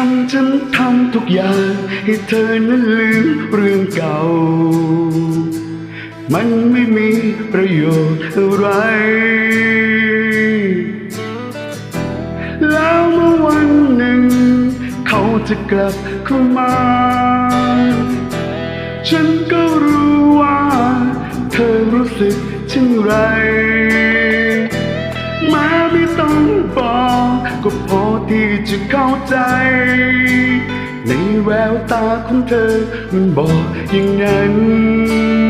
ทำฉันทำทุกอย่างให้เธอนั้นลืมเรื่องเก่า มันไม่มีประโยชน์อะไร แล้วเมื่อวันหนึ่ง เขาจะกลับเข้ามา ฉันก็รู้ว่า เธอรู้สึกเช่นไร ต้องบอกก็พอที่จะเข้าใจ ในแววตาของเธอมันบอกอย่างนั้น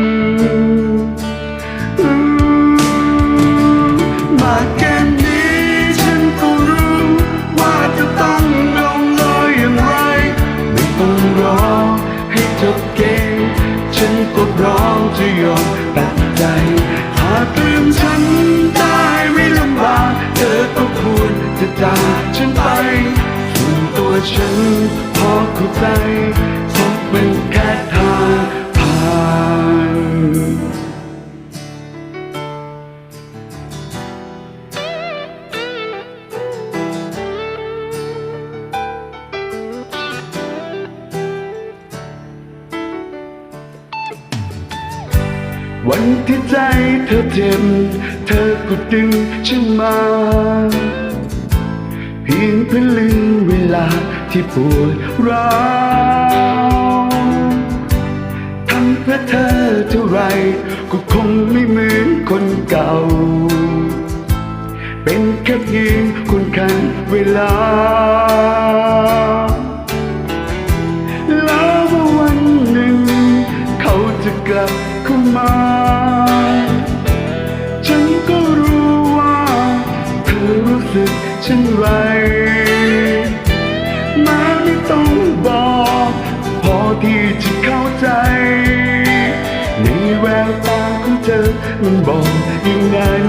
วนตัวฉันพอเข้าใจเพราะเป็นแค่ทางผ่านวันที่ใจเธอเจ็บเธอก็ดึงฉันมา เพียงเพื่อลืม ที่ปวดร้าวทำเพื่อเธอเท่าไรก็คงไม่เหมือนคนเก่า เป็นแค่เพียงคนขันเวลา แล้วเมื่อวันหนึ่งเขาจะกลับเข้ามา แววตาของเธอมันบอกอย่างนั้น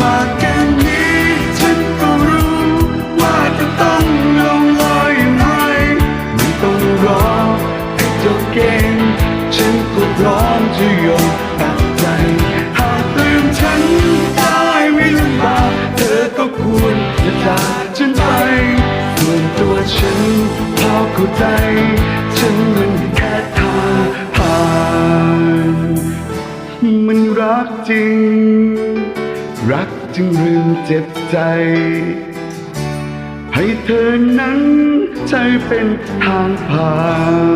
มาแค่นี้ฉันก็รู้ว่าจะต้องลงรอยอย่างไรไม่ต้องรอให้จบเกมฉันก็พร้อมจะยอมตัดใจ หากลืมฉันได้ไม่ลำบากเธอก็ควรจะจาก ใจ ฉันมันแค่ทาผ่าน มันรักจริง รักจึงลืมเจ็บใจ ให้เธอนั้นใช้เป็นทางผ่าน